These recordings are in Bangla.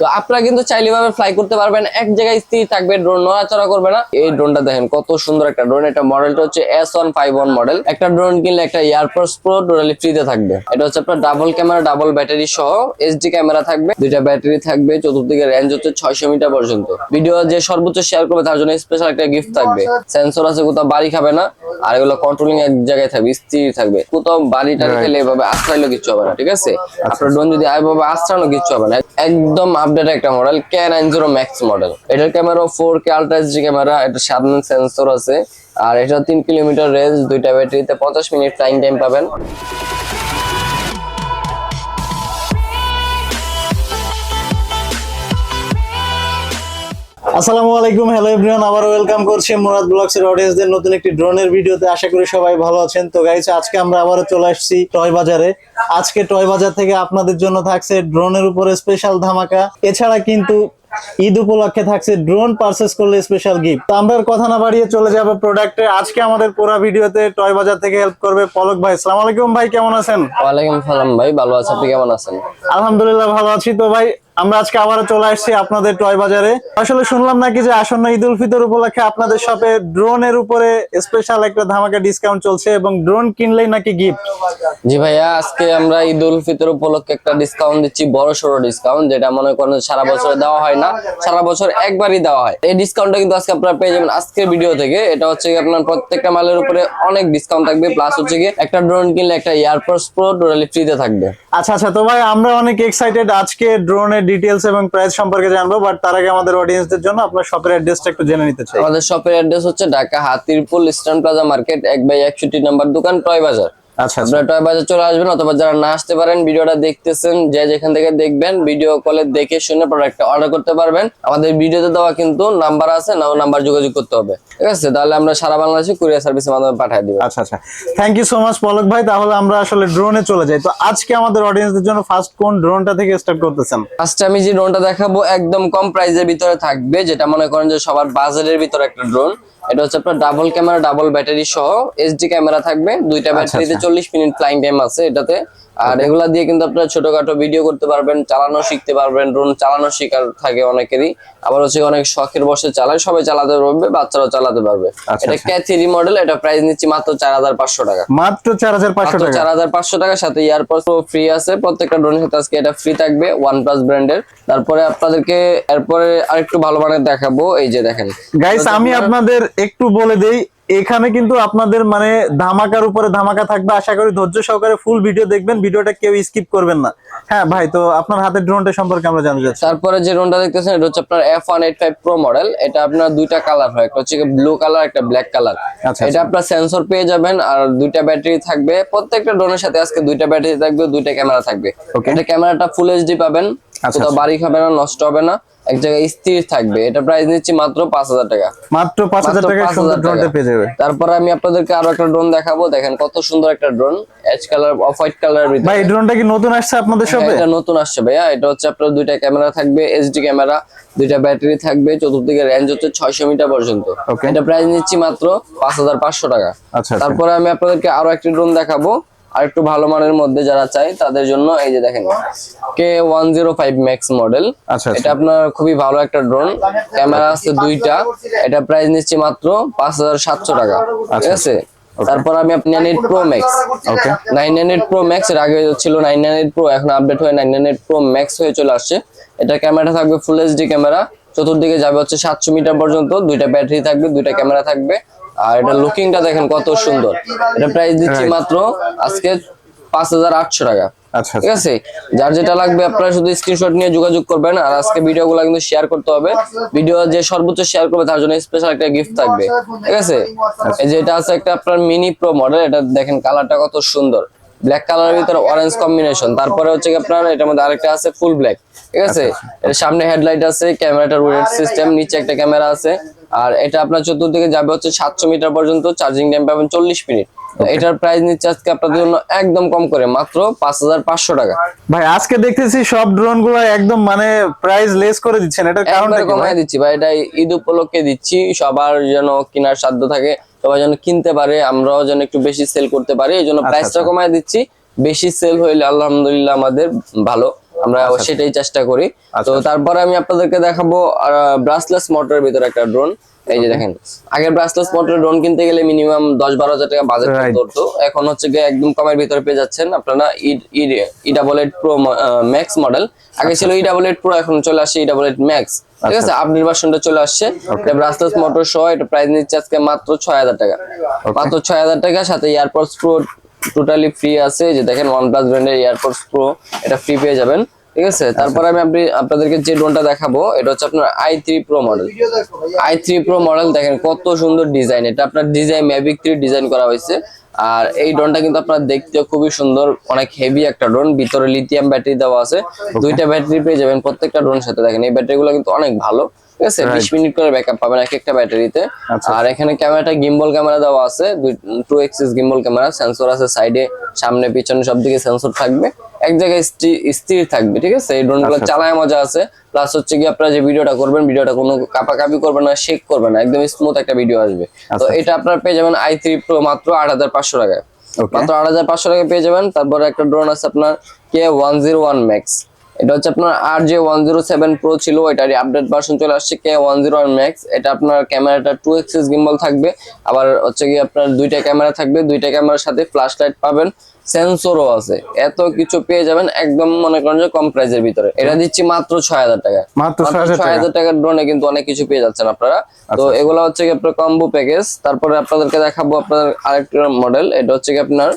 তো আপনারা কিন্তু চাইলে ভাবে ফ্লাই করতে পারবেন। এক জায়গায় স্থির থাকবে ড্রোন নড়াচড়া করবে না। এই ড্রোনটা দেখেন কত সুন্দর একটা ড্রোন এটা মডেলটা হচ্ছে S one five one model একটা ড্রোন কিনলে একটা এয়ারপোর্টস প্রো টোটালি ফ্রিতে থাকবে। এটা হচ্ছে আপনার ডাবল ক্যামেরা ডাবল ব্যাটারি সহ এইচডি ক্যামেরা থাকবে। দুইটা ব্যাটারি থাকবে চতুর্দিকে রেঞ্জ হচ্ছে ছয়শো মিটার পর্যন্ত। ভিডিও যে সর্বোচ্চ শেয়ার করবে তার জন্য স্পেশাল একটা গিফট থাকবে। সেন্সর আছে কোথাও বাড়ি খাবে না। আর এগুলো কন্ট্রোলিং এক জায়গায় থাকবে স্থির থাকবে। কোথাও বাড়িটা খেলে এভাবে আশ্রাইলে কিছু হবে না ঠিক আছে? আপনার ড্রোন যদি এভাবে আশ্রানো কিছু হবে না একদম আপডেট একটা model K nine zero max model. এটার camera four K ultra HD camera এটা সামনে সেন্সর আছে। আর এটা তিন কিলোমিটার রেঞ্জ দুইটা ব্যাটারিতে পঞ্চাশ মিনিট টাইম টাইম পাবেন। আসসালামু আলাইকুম হ্যালো এভরিওয়ান আবার ওয়েলকাম করছি মুরাদ ব্লগস এর অডিয়েন্সদের নতুন একটি ড্রোনের ভিডিওতে আশা করি সবাই ভালো আছেন। তো গাইস আজকে আমরা আবারও চলে আসছি টয় বাজারে। আজকে টয় বাজার থেকে আপনাদের জন্য থাকছে ড্রোনের উপরে স্পেশাল ধামাকা। এছাড়া কিন্তু ঈদ উপলক্ষে থাকছে ড্রোন পারচেস করলে স্পেশাল গিফট তো আমরা কথা না বাড়িয়ে চলে যাবে প্রোডাক্টে আজকে আমাদের পুরো ভিডিওতে টয় বাজার থেকে হেল্প করবে পলক ভাই। আসসালামু আলাইকুম ভাই কেমন আছেন? ওয়ালাইকুম সালাম ভাই ভালো আছে। আপনি কেমন আছেন? আলহামদুলিল্লাহ ভালো আছি। তো ভাই আমরা আজকে আবারও চলে আসছি আপনাদের টয় বাজারে। আসলে শুনলাম নাকি যে আসন্ন ঈদ উল ফিতর উপলক্ষে আপনাদের শপে ড্রোনের উপরে স্পেশাল একটা ধামাকা ডিসকাউন্ট চলছে এবং ড্রোন কিনলেই নাকি গিফট জি ভাইয়া আজকে আমরা ঈদ উল ফিতর উপলক্ষে একটা ডিসকাউন্ট দিচ্ছি বড় সড়ো ডিসকাউন্ট যেটা মনে করেন সারা বছর দেওয়া হয় না সারা বছর একবারই দেওয়া হয়। এই ডিসকাউন্টটা কিন্তু আজকে আপনারা পেয়ে যাবেন আজকের ভিডিও থেকে। এটা হচ্ছে আপনার প্রত্যেকটা মালের উপরে অনেক ডিসকাউন্ট থাকবে প্লাস হচ্ছে কি একটা ড্রোন কিনলে একটা এয়ারপোর্টস প্রো টোটালি ফ্রিতে থাকবে। আচ্ছা আচ্ছা তো ভাই আমরা অনেক এক্সাইটেড আজকে ড্রোনের ডিটেলস এবং প্রাইস সম্পর্কে জানব বাট তার আগে আমাদের অডিয়েন্সদের জন্য আপনার শপের অ্যাড্রেসটা একটু জেনে নিতে চাই। আমাদের শপের অ্যাড্রেস হচ্ছে Dhaka Hatirpool Eastern Plaza market এক বাই একষট্টি নাম্বার দোকান টয় বাজার। আচ্ছা আচ্ছা। আপনারা টয় বাজার চলে আসবেন অথবা যারা না আসতে পারেন ভিডিওটা দেখতেছেন যে যেখান থেকে দেখবেন ভিডিও কলে দেখে শুনে প্রোডাক্টটা অর্ডার করতে পারবেন। আমাদের ভিডিওতে দেওয়া কিন্তু নাম্বার আছে নাও নাম্বার যোগাযোগ করতে হবে। ঠিক আছে? তাহলে আমরা সারা বাংলাদেশে কুরিয়ার সার্ভিসের মাধ্যমে পাঠিয়ে দিব। আচ্ছা আচ্ছা। Thank you so much Palak ভাই। তাহলে আমরা আসলে ড্রোনে চলে যাই। তো আজকে আমাদের অডিয়েন্সদের জন্য ফার্স্ট কোন ড্রোনটা থেকে স্টার্ট করতেছেন? ফার্স্টে আমি যে ড্রোনটা দেখাবো একদম কম প্রাইসের ভিতরে থাকবে যেটা মনে করেন যে সবার বাজেটের ভিতরে একটা ড্রোন এটা হচ্ছে আপনার ডাবল ক্যামেরা ডাবল ব্যাটারি সহ এইচডি ক্যামেরা থাকবে। দুইটা ব্যাটারিতে চল্লিশ মিনিট ফ্লাইং টাইম আছে এটাতে। আর এগুলা দিয়ে কিন্তু আপনারা ছোটখাটো ভিডিও করতে পারবেন চালানো শিখতে পারবেন। ড্রোন চালানো শিকার থাকে অনেকেরই। আবার হচ্ছে অনেক শখের বসে চালায় সবাই চালাতে পারবে বাচ্চারাও চালাতে পারবে। আচ্ছা, এটা আচ্ছা। কে থ্রি মডেল এটা প্রাইস নিচ্ছি মাত্র চার হাজার পাঁচশো টাকা। মাত্র চার হাজার পাঁচশো টাকা। চার হাজার পাঁচশো টাকার সাথে এয়ারপোর্ট ফ্রি আছে। প্রত্যেকটা ড্রোনের সাথে আজকে এটা ফ্রি থাকবে ওয়ান প্লাস ব্র্যান্ডের তারপরে আপনাদেরকে এরপরে আরেকটু ভালো মানের দেখাবো। এই যে দেখেন। গাইস আমি আপনাদের একটু বলে দেই এখানে কিন্তু আপনাদের মানে ধামাকার উপরে ধামাকা থাকবে। আশা করি ধৈর্য সহকারে ফুল ভিডিও দেখবেন। ভিডিওটা কেউ স্কিপ করবেন না। হ্যাঁ ভাই তো আপনার হাতের ড্রোনটা সম্পর্কে আমরা জানতে চাচ্ছি। তারপরে যে ড্রোনটা দেখতেছেন এটা হচ্ছে আপনার F one eight five pro model এটা আপনার দুইটা কালার হয়। একটা হচ্ছে ব্লু কালার একটা ব্ল্যাক কালার আচ্ছা, এটা আপনার সেন্সর পেয়ে যাবেন আর দুইটা ব্যাটারি থাকবে। প্রত্যেকটা ড্রোনের সাথে আজকে দুইটা ব্যাটারি থাকবে দুইটা ক্যামেরা থাকবে. এটা ক্যামেরাটা ফুল এইচডি পাবেন। আচ্ছা, কোথাও বাড়ি খাবে না নষ্ট হবে না। এক জায়গায় স্থির থাকবে। এটা প্রাইস নিচ্ছি মাত্র পাঁচ হাজার টাকা। মাত্র পাঁচ হাজার টাকা টাকায় 5,000 সুন্দর ড্রোনটা। পেয়ে যাবে। তারপরে আমি আপনাদেরকে আরও একটা ড্রোন দেখাবো। দেখেন কত সুন্দর একটা drone edge colour off white colour ভাই এই ড্রোনটা কি নতুন আসছে আপনাদের হ্যাঁ, শপে এটা নতুন আসছে ভাইয়া। এটা হচ্ছে আপনার দুইটা ক্যামেরা থাকবে এইচডি ক্যামেরা দুইটা ব্যাটারি থাকবে চতুর্দিকে রেঞ্জ হচ্ছে ছয়শো মিটার পর্যন্ত। এটা প্রাইস নিচ্ছি মাত্র পাঁচ হাজার পাঁচশো টাকা। আচ্ছা আচ্ছা। তারপরে আমি আপনাদেরকে আরও একটি ড্রোন দেখাবো। আর একটু ভালো মানের মধ্যে যারা চাই তাদের জন্য এই যে দেখেন K one zero five max model আচ্ছা, আচ্ছা। এটা আপনার খুবই ভালো একটা ড্রোন ক্যামেরা আছে দুইটা। এটা প্রাইস নিচ্ছি মাত্র পাঁচ হাজার সাতশো টাকা। ঠিক আছে? তারপর আমি আপনি nine eight pro max okay nine nine eight pro max এর আগে ছিল নাইন নাইন এইট প্রো এখন আপডেট হয়ে nine nine eight pro max হয়ে চলে আসছে। এটা ক্যামেরা থাকবে ফুল এইচডি ক্যামেরা চতুর্দিকে যাবে হচ্ছে সাতশো মিটার পর্যন্ত। দুইটা ব্যাটারি থাকবে দুইটা ক্যামেরা থাকবে। আর এটা লুকিংটা দেখেন কত সুন্দর। এটা প্রাইস দিচ্ছি মাত্র আজকে পাঁচ হাজার আটশো টাকা। আচ্ছা ঠিক আছে? যার যেটা লাগবে আপনারা শুধু স্ক্রিনশট নিয়ে যোগাযোগ করবেন আর আজকে ভিডিওগুলো কিন্তু শেয়ার করতে হবে। ভিডিও যে সর্বোচ্চ শেয়ার করবে তার জন্য স্পেশাল একটা গিফট থাকবে। ঠিক আছে? এই যে এটা আছে একটা আপনার মিনি প্রো মডেল এটা দেখেন কালারটা কত সুন্দর। ব্ল্যাক কালারের ভিতরে অরেঞ্জ কম্বিনেশন তারপরে হচ্ছে আপনার এটার মধ্যে আরেকটা আছে ফুল ব্ল্যাক ঠিক আছে? এর সামনে হেডলাইট আছে ক্যামেরাটা রোটেট সিস্টেম নিচে একটা ক্যামেরা আছে। আর এটা আপনার চতুর্দিকে যাবে হচ্ছে সাতশো মিটার পর্যন্ত চার্জিং টাইম পাবেন চল্লিশ মিনিট। এটার প্রাইস নিচ্ছে আজকে আপনাদের জন্য একদম কম করে মাত্র পাঁচ হাজার পাঁচশো টাকা। ভাই আজকে দেখতেছি সব ড্রোনগুলো একদম মানে প্রাইস লেস করে দিচ্ছেন। এটার কারণটা একবারে কি ভাই? কমায় দিচ্ছি ভাই এটা ঈদ উপলক্ষে দিচ্ছি। সবার যেন কেনার সাধ্য থাকে সবাই যেন কিনতে পারে আমরাও যেন একটু বেশি সেল করতে পারি এই জন্য আচ্ছা, প্রাইসটা আচ্ছা। কমায় দিচ্ছি। বেশি সেল হইলে আলহামদুলিল্লাহ আমাদের ভালো। আমরা সেটাই চেষ্টা করি। তো তারপরে আমি আপনাদেরকে দেখাবো ব্রাসলেস মোটরের ভিতরে একটা ড্রোন এই যে দেখেন আগের ব্রাসলেস মোটর ড্রোন কিনতে গেলে মিনিমাম দশ বারো হাজার টাকা বাজেট. ধরতো এখন হচ্ছে গিয়ে একদম কমের ভিতরে পেয়ে যাচ্ছেন আপনারা E double eight pro max model আগে ছিল ই ডাবল এইট প্রো এখন চলে আসছে ই ডাবল এইট ম্যাক্স ঠিক আছে? আপডেট ভার্সনটা চলে আসছে। এটা ব্রাসলেস মোটর সহ এটা প্রাইস নিচ্ছে আজকে মাত্র ছয় হাজার টাকা। মাত্র ছয় হাজার টাকা সাথে এয়ারপডস প্রো টোটালি ফ্রি আছে। যে দেখেন ওয়ান প্লাস ব্র্যান্ডের এয়ারপডস প্রো এটা ফ্রি পেয়ে যাবেন। ঠিক আছে? তারপরে আমি আপনি আপনাদেরকে যে ড্রোনটা দেখাবো এটা হচ্ছে আপনার I three pro model I three pro model দেখেন কত সুন্দর ডিজাইন। এটা আপনার ডিজাইন ম্যাভিক থ্রি ডিজাইন করা হয়েছে। আর এই ড্রোনটা কিন্তু আপনার দেখতে খুবই সুন্দর অনেক হেভি একটা ড্রোন। ভিতরে লিথিয়াম ব্যাটারি দেওয়া আছে। দুইটা ব্যাটারি পেয়ে যাবেন প্রত্যেকটা ড্রোনের সাথে। দেখেন এই ব্যাটারিগুলো কিন্তু অনেক ভালো। ঠিক আছে? বিশ মিনিট করে ব্যাকআপ পাবেন এক একটা ব্যাটারিতে আর এখানে ক্যামেরাটা গিম্বল ক্যামেরা দেওয়া আছে। Two axis gimbal camera sensor আছে সাইডে সামনে পিছনে সব দিকে সেন্সর থাকবে। এক জায়গায় স্থি- স্থির থাকবে ঠিক আছে? এই ড্রোনগুলো চালায় মজা আছে। প্লাস হচ্ছে কি আপনারা যে ভিডিওটা করবেন ভিডিওটা কোনো কাপাকাপি করবে না শেক করবে না একদম স্মুথ একটা ভিডিও আসবে। তো এটা আপনারা পেয়ে যাবেন আই থ্রি প্রো মাত্র আট হাজার পাঁচশো টাকায়। মাত্র আট হাজার পাঁচশো টাকা পেয়ে যাবেন। তারপরে একটা ড্রোন আছে আপনার K one zero one max এটা হচ্ছে আপনার আর যে ওয়ান জিরো সেভেন প্রো ছিল এটারই আপডেট ভার্সন চলে আসছে K one zero one max এটা আপনার ক্যামেরাটা টু এক্সিস গিম্বল থাকবে। আবার হচ্ছে কি আপনার দুইটা ক্যামেরা থাকবে। দুইটা ক্যামেরার সাথে ফ্ল্যাশ লাইট পাবেন। সেন্সরও আছে। এত কিছু পেয়ে যাবেন একদম মনে করেন যে কম প্রাইসের ভিতরে। এটা দিচ্ছি মাত্র ছয় হাজার টাকা। মাত্র 6,000 ছয়। হাজার টাকার ড্রোনে কিন্তু অনেক কিছু পেয়ে যাচ্ছেন আপনারা। তো এগুলো হচ্ছে কি আপনার কম্বো প্যাকেজ তারপরে আপনাদেরকে দেখাবো আপনার আরেকটা মডেল এটা হচ্ছে কি আপনার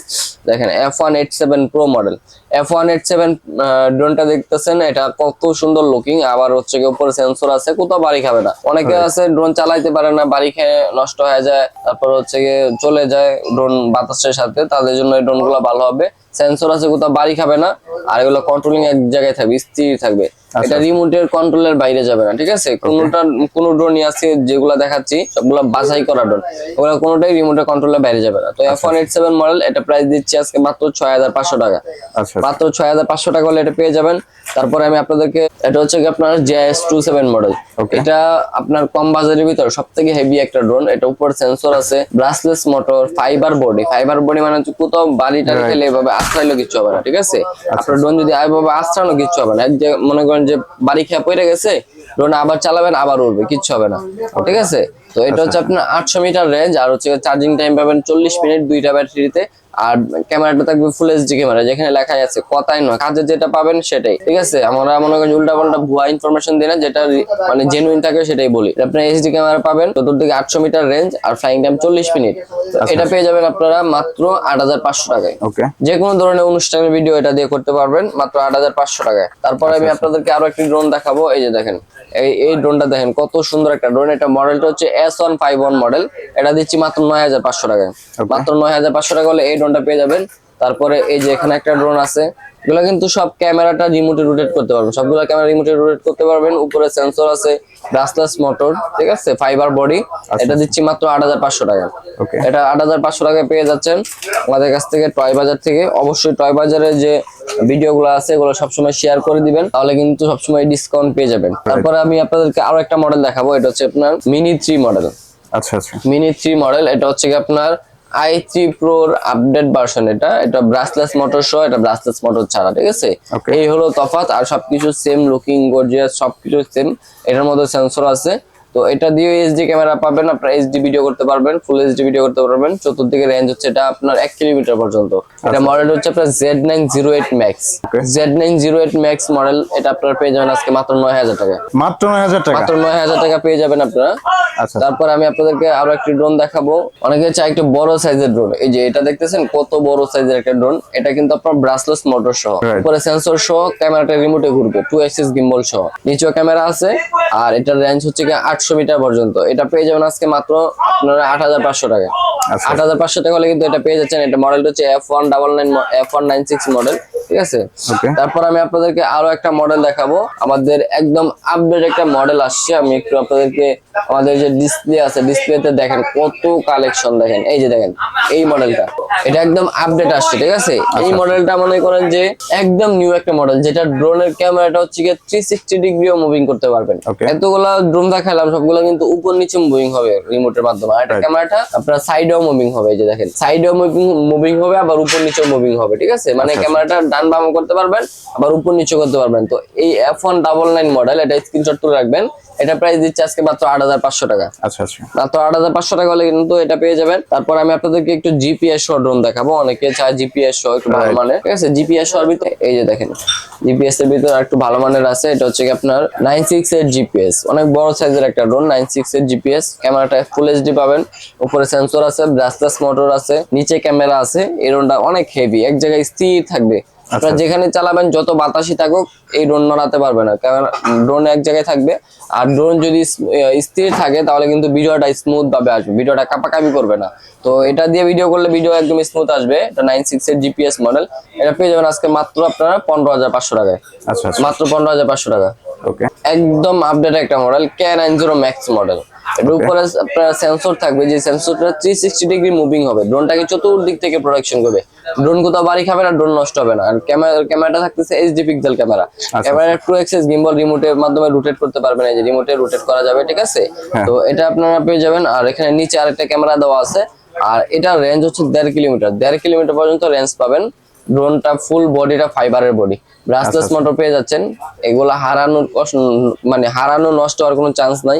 দেখেন F one eight seven pro model F one eight seven ড্রোনটা দেখতেছেন এটা কত সুন্দর লুকিং আবার হচ্ছে কি উপরে সেন্সর আছে কোথাও বাড়ি খাবে না। অনেকে আছে ড্রোন চালাইতে পারে না বাড়ি খেয়ে নষ্ট হয়ে যায় তারপর হচ্ছে গিয়ে চলে যায় ড্রোন বাতাসের সাথে। তাদের জন্য এই ড্রোনগুলো ভালো হবে। সেন্সর আছে কোথাও বাড়ি খাবে না। আর এগুলো কন্ট্রোলিং এক জায়গায় থাকবে স্থির থাকবে। এটা রিমোটের কন্ট্রোলের বাইরে যাবে না ঠিক আছে? কোনোটা কোন ড্রোন আছে যেগুলো দেখাচ্ছি সবগুলো বাছাই করা ড্রোন ওগুলো কোনোটাই রিমোটের কন্ট্রোলের বাইরে যাবে না। তো F one eight seven model এটা প্রাইস দিচ্ছি আজকে মাত্র ছয় হাজার পাঁচশো টাকা। আচ্ছা মাত্র ছয় হাজার পাঁচশো টাকা হলে এটা পেয়ে যাবেন। তারপরে আমি আপনাদেরকে এটা হচ্ছে কি আপনার জেএস টু সেভেন মডেল এটা আপনার কম বাজারের ভিতর সব থেকে হেভি একটা ড্রোন এটা উপর সেন্সর আছে brushless motor fibre body fibre body মানে হচ্ছে কোথাও বাড়িটা খেলে এভাবে আশ্রাইলো কিছু হবে না ঠিক আছে? আপনার ড্রোন যদি এভাবে আশ্রানো কিছু হবে না। এক যে মনে করেন যে বাড়ি খেয়ে পড়ে গেছে ড্রোন আবার চালাবেন আবার উঠবে কিচ্ছু হবে না। ঠিক আছে? তো এটা হচ্ছে আপনার আটশো মিটার রেঞ্জ আর হচ্ছে চার্জিং টাইম পাবেন চল্লিশ মিনিট দুইটা ব্যাটারিতে আর ক্যামেরাটা থাকবে ফুল এইচডি ক্যামেরা যেখানে লেখাই আছে কথাই নয় কাজে যেটা পাবেন সেটাই ঠিক আছে? আমরা মনে করি উল্টা পাল্টা ভুয়া ইনফরমেশন দিই না যেটা মানে জেনুইন থাকে সেটাই বলি। আপনি এইচডি ক্যামেরা পাবেন চতুর্দিকে আটশো মিটার রেঞ্জ আর ফ্লাইং টাইম চল্লিশ মিনিট এটা পেয়ে যাবেন আপনারা মাত্র আট হাজার পাঁচশো টাকায়। যে কোনো ধরনের অনুষ্ঠানের ভিডিও এটা দিয়ে করতে পারবেন মাত্র আট হাজার পাঁচশো টাকায়। তারপরে আমি আপনাদেরকে আরও একটি ড্রোন দেখাবো এই যে দেখেন এই এই ড্রোনটা দেখেন কত সুন্দর একটা ড্রোন এটা মডেলটা হচ্ছে S one five one model এটা দিচ্ছি মাত্র নয় হাজার পাঁচশো টাকায়। মাত্র নয় হাজার পাঁচশো টাকা হলে এই ড্রোনটা পেয়ে যাবেন। তারপরে এই যে এখানে একটা ড্রোন আছে। এগুলো কিন্তু সব ক্যামেরাটা রিমোটে রোটেট করতে পারবেন। সবগুলো ক্যামেরা রিমোটে রোটেট করতে পারবেন। উপরে সেন্সর আছে ব্রাসলেস মোটর ঠিক আছে? ফাইবার বডি এটা দিচ্ছি মাত্র আট হাজার পাঁচশো টাকা। এটা আট হাজার পাঁচশো টাকায় পেয়ে যাচ্ছেন। আমাদের কাছ থেকে টয় বাজার থেকে। অবশ্যই টয় বাজারে যে ভিডিওগুলো আছে এগুলো সবসময় শেয়ার করে দিবেন। তাহলে কিন্তু সবসময় ডিসকাউন্ট পেয়ে যাবেন। তারপরে আমি আপনাদেরকে আরও একটা মডেল দেখাবো। এটা হচ্ছে আপনার মিনি থ্রি মডেল আচ্ছা আচ্ছা। মিনি থ্রি মডেল এটা হচ্ছে আপনার আই থ্রি প্রোর আপডেট ভার্সন এটা। এটা ব্রাসলেস মোটর সহ এটা ব্রাসলেস মোটর ছাড়া ঠিক আছে? এই হলো তফাত আর সবকিছু সেম লুকিং গর্জিয়াস সবকিছু সেম এটার মধ্যে সেন্সর আছে। তো এটা দিয়ে এইচডি ক্যামেরা পাবেন আপনার এইচডি ভিডিও করতে পারবেন ফুল এইচডি ভিডিও করতে পারবেন। চতুর্দিকে রেঞ্জ হচ্ছে এটা আপনার এক কিলোমিটার পর্যন্ত। এটা মডেল হচ্ছে আপনার Z nine zero eight max Z nine zero eight max model এটা আপনার পেয়ে যাবেন আজকে মাত্র নয় হাজার টাকা। মাত্র নয় হাজার টাকা? মাত্র নয় হাজার টাকা পেয়ে যাবেন আপনারা। আচ্ছা। তারপর আমি আপনাদেরকে আরও একটি ড্রোন দেখাবো। অনেকে চাই একটু বড় সাইজের ড্রোন এই যে এটা দেখতেছেন কত বড় সাইজের একটা ড্রোন এটা কিন্তু আপনার ব্রাসলেস মোটর সহ। উপরে সেন্সর সহ ক্যামেরাটা রিমোটে ঘুরবে টু এক্সিস গিম্বল সহ। নিচেও ক্যামেরা আছে আর এটার রেঞ্জ হচ্ছে কি আটশো মিটার পর্যন্ত। এটা পেয়ে যাবেন আজকে মাত্র আপনারা আট হাজার পাঁচশো টাকা। আচ্ছা। আট হাজার পাঁচশো টাকা হলে কিন্তু এটা পেয়ে যাচ্ছেন। এটা মডেলটা হচ্ছে F one double nine F one nine six model ঠিক আছে? তারপর আমি আপনাদেরকে আরও একটা মডেল দেখাবো। আমাদের একদম আপডেট একটা মডেল আসছে। আমি একটু আপনাদেরকে আমাদের যে ডিসপ্লে আছে ডিসপ্লেতে দেখেন কত কালেকশন দেখেন। এই যে দেখেন এই মডেলটা এটা একদম আপডেট আসছে ঠিক আছে? এই মডেলটা মনে করেন যে একদম নিউ একটা মডেল যেটা ড্রোনের ক্যামেরাটা হচ্ছে গিয়ে থ্রি সিক্সটি ডিগ্রিও মুভিং করতে পারবেন. এতগুলা ড্রোন দেখালাম সবগুলো কিন্তু উপর নিচে মুভিং হবে রিমোটের মাধ্যমে। আর একটা Right. ক্যামেরাটা আপনার সাইডেও মুভিং হবে এই যে দেখেন। সাইডেও মুভিং মুভিং হবে আবার উপর নিচেও মুভিং হবে ঠিক আছে? মানে ক্যামেরাটা ডান বামও বাম করতে পারবেন, আবার উপর নিচে করতে পারবেন। তো এই F one double nine model এটা স্ক্রিনশট তুলে রাখবেন। এটা প্রাইস দিচ্ছে আজকে মাত্র আট হাজার পাঁচশো টাকা। আচ্ছা আচ্ছা। মাত্র আট হাজার পাঁচশো টাকা হলে কিন্তু এটা পেয়ে যাবেন। তারপর আমি আপনাদেরকে একটু জিপিএস সহ ড্রোন দেখাবো। অনেকে চায় জিপিএস সহ একটু ভালো মানের। ঠিক আছে? জিপিএস সহ ভিতরে এই যে দেখেন জিপিএস এর ভিতরে একটু ভালো মানের আছে। এটা হচ্ছে আপনার নাইন সিক্স এর জিপিএস অনেক বড় সাইজের একটা ড্রোন নাইন সিক্স এর জিপিএস ক্যামেরাটা ফুল এইচডি পাবেন। উপরে সেন্সর আছে ব্রাসলেস মোটর আছে নিচে ক্যামেরা আছে। এই ড্রোনটা অনেক হেভি এক জায়গায় স্থির থাকবে। আপনারা যেখানে চালাবেন যত বাতাসই থাকুক এই ড্রোন নড়াতে পারবে না। কারণ ড্রোন এক জায়গায় থাকবে আর ড্রোন যদি স্থির থাকে তাহলে কিন্তু ভিডিওটা স্মুথ ভাবে আসবে। ভিডিওটা কাপাকাপি করবে না। তো এটা দিয়ে ভিডিও করলে ভিডিও একদম স্মুথ আসবে। এটা নাইন সিক্স এর জিপিএস মডেল এটা পেয়ে যাবেন আজকে মাত্র আপনারা পনেরো হাজার পাঁচশো টাকায়। আচ্ছা আচ্ছা। মাত্র পনেরো হাজার পাঁচশো টাকা। ওকে একদম আপডেট একটা model K nine zero max model এর উপরে আপনার সেন্সর থাকবে যে সেন্সরটা থ্রি সিক্সটি ডিগ্রি মুভিং হবে। ড্রোনটাকে চতুর্দিক থেকে প্রোডাকশন করবে। ড্রোন কোথাও বাড়ি খাবে না ড্রোন নষ্ট হবে না। আর ক্যামেরা ক্যামেরাটা থাকতেছে HD pixel camera camera two axis gimbal রিমোটের মাধ্যমে রোটেট করতে পারবেন। এই যে রিমোটে রোটেট করা যাবে ঠিক আছে? হ্যাঁ। তো এটা আপনারা পেয়ে যাবেন। আর এখানে নিচে আরেকটা ক্যামেরা দেওয়া আছে। আর এটার রেঞ্জ হচ্ছে দেড় কিলোমিটার। দেড় কিলোমিটার পর্যন্ত রেঞ্জ পাবেন। ড্রোনটা ফুল বডিটা ফাইবারের বডি ব্রাসলেস মোটর পেয়ে যাচ্ছেন। এগুলা হারানোর মানে হারানো নষ্ট হওয়ার কোনো চান্স নাই।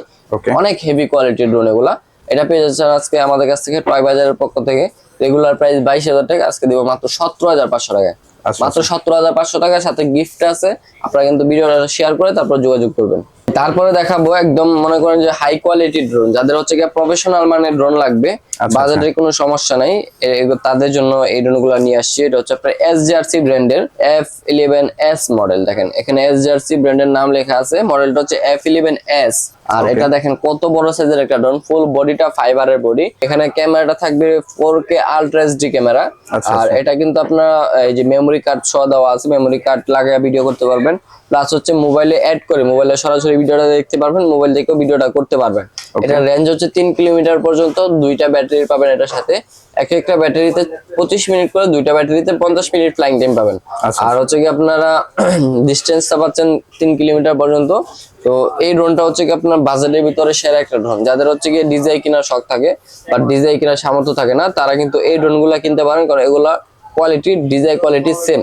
অনেক হেভি কোয়ালিটির ড্রোন এগুলা। এটা পেয়ে যাচ্ছেন আজকে আমাদের কাছ থেকে টয় বাজারের পক্ষ থেকে। রেগুলার প্রাইস বাইশ হাজার টাকা আজকে দিব মাত্র সতেরো হাজার পাঁচশো টাকায় আচ্ছা, মাত্র সতেরো হাজার পাঁচশো টাকার সাথে গিফট আছে। আপনারা কিন্তু ভিডিওটা শেয়ার করে তারপর যোগাযোগ করবেন। তারপরে দেখাবো একদম মনে করেন যে হাই কোয়ালিটি ড্রোন যাদের হচ্ছে কি প্রফেশনাল মানের ড্রোন লাগবে আচ্ছা। বাজেটের কোনো সমস্যা নাই। তাদের জন্য এই ড্রোনগুলো নিয়ে আসছি। এটা হচ্ছে আপনার এস জার্সি ব্র্যান্ডের এফ ইলেভেন এস মডেল দেখেন এখানে এস জার্সি ব্র্যান্ডের নাম লেখা আছে। মডেলটা হচ্ছে এফ ইলেভেন এস আর এটা দেখেন কত বড় সাইজের একটা ড্রোন ফুল বডিটা ফাইবারের বডি এখানে ক্যামেরাটা থাকবে four K ultra HD camera আর আচ্ছা। এটা কিন্তু আপনার এই যে মেমোরি কার্ড সহ দেওয়া আছে মেমোরি কার্ড লাগিয়ে ভিডিও করতে পারবেন। প্লাস হচ্ছে মোবাইলে অ্যাড করে মোবাইলে সরাসরি ভিডিওটা দেখতে পারবেন মোবাইল থেকেও ভিডিওটা করতে পারবেন। এটার রেঞ্জ হচ্ছে তিন কিলোমিটার পর্যন্ত দুইটা ব্যাটারি পাবেন এটার সাথে। এক একটা ব্যাটারিতে পঁচিশ মিনিট করে দুইটা ব্যাটারিতে পঞ্চাশ মিনিট ফ্লাইং টাইম পাবেন। আচ্ছা। আর হচ্ছে কি আপনারা ডিস্টেন্সটা পাচ্ছেন তিন কিলোমিটার পর্যন্ত। তো এই ড্রোনটা হচ্ছে কি আপনার বাজেটের ভিতরে সেরা একটা ড্রোন যাদের হচ্ছে কি ডিজাই কেনার শখ থাকে বা ডিজাই কেনার সামর্থ্য থাকে না তারা কিন্তু এই ড্রোনগুলো কিনতে পারেন কারণ এগুলা কোয়ালিটি ডিজাই কোয়ালিটি সেম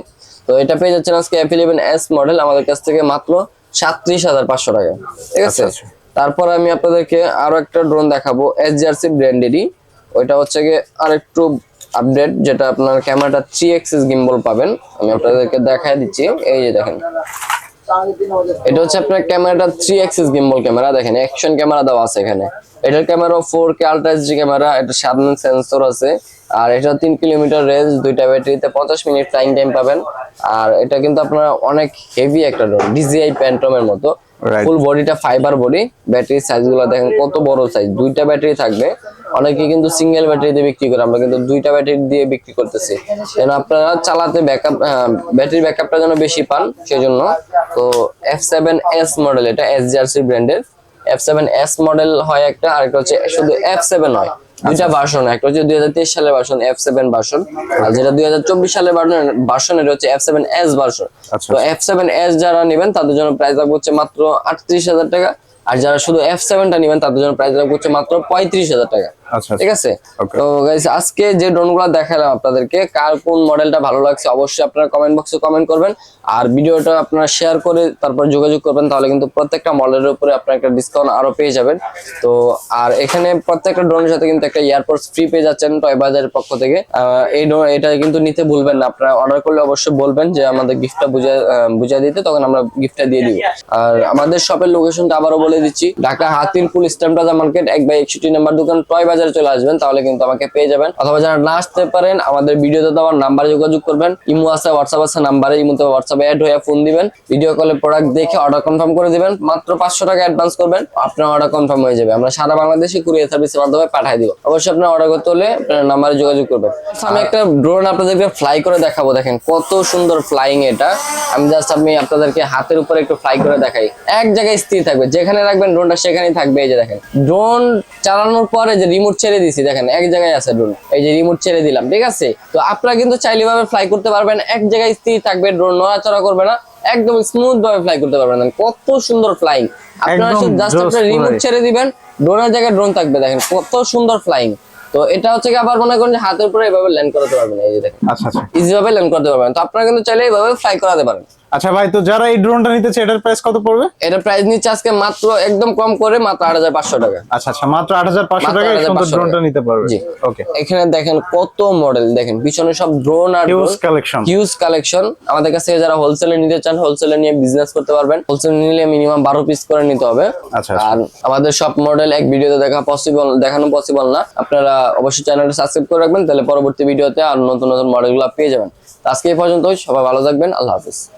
তো এটা পেয়ে যাচ্ছেন আজকে এফ ইলেভেন এস মডেল আমাদের কাছ থেকে মাত্র সাতত্রিশ হাজার পাঁচশো টাকা। ঠিক আছে? আচ্ছা, আচ্ছা। তারপর আমি আপনাদেরকে আরও একটা ড্রোন দেখাবো এস জার্সি ব্র্যান্ডেরই ওইটা হচ্ছে গিয়ে আরেকটু আপডেট যেটা আপনার ক্যামেরাটা থ্রি এক্সেস গিম্বল পাবেন। আমি আপনাদেরকে দেখাই দিচ্ছি, এই যে দেখেন। এটা হচ্ছে আপনার ক্যামেরাটা থ্রি এক্সেস গিম্বল ক্যামেরা দেখেন অ্যাকশন ক্যামেরা দেওয়া আছে এখানে। এটার camera four K ultra HD camera এটা সামনে সেন্সর আছে। আর এটা তিন কিলোমিটার রেঞ্জ দুইটা ব্যাটারিতে পঞ্চাশ মিনিট টাইম টাইম পাবেন। আর এটা কিন্তু আপনার অনেক হেভি একটা ড্রোন ডিজিআই প্যান্টমের মতো. ফুল বডিটা ফাইবার বডি ব্যাটারি সাইজগুলো দেখেন কত বড় সাইজ দুইটা ব্যাটারি থাকবে। অনেকে কিন্তু সিঙ্গেল ব্যাটারি দিয়ে বিক্রি করে, আমরা কিন্তু দুইটা ব্যাটারি দিয়ে বিক্রি করতেছি। যেন আপনারা চালাতে ব্যাকআপ ব্যাটারি ব্যাকআপটা যেন বেশি পান সেই জন্য তো এফ সেভেন এস মডেল এটা এস জার্সি ব্র্যান্ডের এফ সেভেন এস মডেল হয় একটা, আরেকটা হচ্ছে শুধু এফ সেভেন হয়। দুইটা ভার্সন একটা হচ্ছে দুই হাজার তেইশ সালের ভার্সন এফ সেভেন ভার্সন আর যেটা দুই হাজার চব্বিশ সালের ভার্সন এটা হচ্ছে এফ সেভেন এস ভার্সন আচ্ছা। তো এফ সেভেন এস যারা নেবেন তাদের জন্য প্রাইস লাগবে হচ্ছে মাত্র আটত্রিশ হাজার টাকা আর যারা শুধু এফ সেভেনটা নেবেন তাদের জন্য প্রাইস লাগবে হচ্ছে মাত্র পঁয়ত্রিশ হাজার টাকা। আচ্ছা ঠিক আছে? তো গাইস আজকে যে ড্রোনগুলো দেখালাম আপনাদেরকে কার কোন মডেলটা ভালো লাগছে অবশ্যই আপনারা কমেন্ট বক্সে কমেন্ট করবেন। আর ভিডিওটা আপনারা শেয়ার করে তারপর যোগাযোগ করবেন তাহলে কিন্তু প্রত্যেকটা মডেলের উপরে আপনারা একটা ডিসকাউন্ট আরও পেয়ে যাবেন। তো আর এখানে প্রত্যেকটা ড্রোনের সাথে কিন্তু একটা এয়ারপোর্ট ফ্রি পেয়ে যাচ্ছেন টয় বাজারের পক্ষ থেকে। এই এটা কিন্তু নিতে ভুলবেন না। আপনারা অর্ডার করলে অবশ্যই বলবেন যে আমাদের গিফটটা বুঝে বুঝিয়ে দিতে তখন আমরা গিফটটা দিয়ে দিব। আর আমাদের শপের লোকেশনটা আবারও বলে দিচ্ছি। Dhaka Hatirpool stamp plaza market এক বাই একষট্টি নাম্বার দোকান টয় বাজারে চলে আসবেন তাহলে কিন্তু আমাকে পেয়ে যাবেন। অথবা যারা না আসতে পারেন আমাদের ভিডিওতে দেওয়ার নাম্বারে যোগাযোগ করবেন। ইমো আছে হোয়াটসঅ্যাপ আছে নাম্বারে ইমোতে হোয়াটসঅ্যাপে অ্যাড হয়ে ফোন দিবেন। ভিডিও কলে প্রোডাক্ট দেখে অর্ডার কনফার্ম করে দিবেন। মাত্র পাঁচশো টাকা অ্যাডভান্স করবেন। আপনার অর্ডার কনফার্ম হয়ে যাবে। আমরা সারা বাংলাদেশে কুরিয়ার সার্ভিসের মাধ্যমে পাঠিয়ে দিব। অবশ্যই আপনার অর্ডার করতে হলে আপনার নাম্বারে যোগাযোগ করবেন। আমি একটা ড্রোন আপনাদেরকে ফ্লাই করে দেখাবো। দেখেন কত সুন্দর ফ্লাইং এটা। আমি জাস্ট আমি আপনাদেরকে হাতের উপরে একটু ফ্লাই করে দেখাই। এক জায়গায় স্থির থাকবে। যেখানে রাখবেন ড্রোনটা সেখানেই থাকবে। এই যে দেখেন। ড্রোন চালানোর পরে যে রিমোট ছেড়ে দিছি দেখেন এক জায়গায় আছে ড্রোন এই যে রিমোট ছেড়ে দিলাম ঠিক আছে? তো আপনারা কিন্তু চাইলে ভাবে ফ্লাই করতে পারবেন এক জায়গায় স্থির থাকবে ড্রোন নড়াচড়া করবে না একদম স্মুথ ভাবে ফ্লাই করতে পারবেন। কত সুন্দর ফ্লাইং আপনারা শুধু জাস্ট জোস আপনার রিমোট ছেড়ে দিবেন ড্রোনের জায়গায় ড্রোন থাকবে দেখেন কত সুন্দর ফ্লাইং তো এটা হচ্ছে কি আবার মনে করেন যে হাতের উপরে এভাবে ল্যান্ড করাতে পারবেন এই যে দেখেন। আচ্ছা আচ্ছা। ইজি ভাবে ল্যান্ড করতে পারবেন। তো আপনারা কিন্তু চাইলে এইভাবে ফ্লাই করাতে পারেন। আচ্ছা ভাই তো যারা এই ড্রোনটা নিতে চায় এটার প্রাইস কত পড়বে? এটা প্রাইস নিচ্ছে আজকে মাত্র একদম কম করে মাত্র আট হাজার পাঁচশো টাকা। আচ্ছা আচ্ছা মাত্র আট হাজার পাঁচশো মাত্র টাকা এই সুন্দর ড্রোনটা নিতে পারবে। জি। ওকে এখানে দেখেন কত মডেল দেখেন পিছনে সব ড্রোন আর হিউজ কালেকশন হিউজ কালেকশন আমাদের কাছে যারা হোলসেলে নিতে চান হোলসেলে নিয়ে বিজনেস করতে পারবেন। হোলসেল নিলে মিনিমাম বারো পিস করে নিতে হবে। আচ্ছা আর আমাদের সব মডেল এক ভিডিওতে দেখা পসিবল দেখানো পসিবল না। আপনারা অবশ্যই চ্যানেলটা সাবস্ক্রাইব করে রাখবেন তাহলে পরবর্তী ভিডিওতে আর নতুন নতুন মডেলগুলো পেয়ে যাবেন। আজকে এই পর্যন্ত সবাই ভালো থাকবেন আল্লাহ হাফিজ।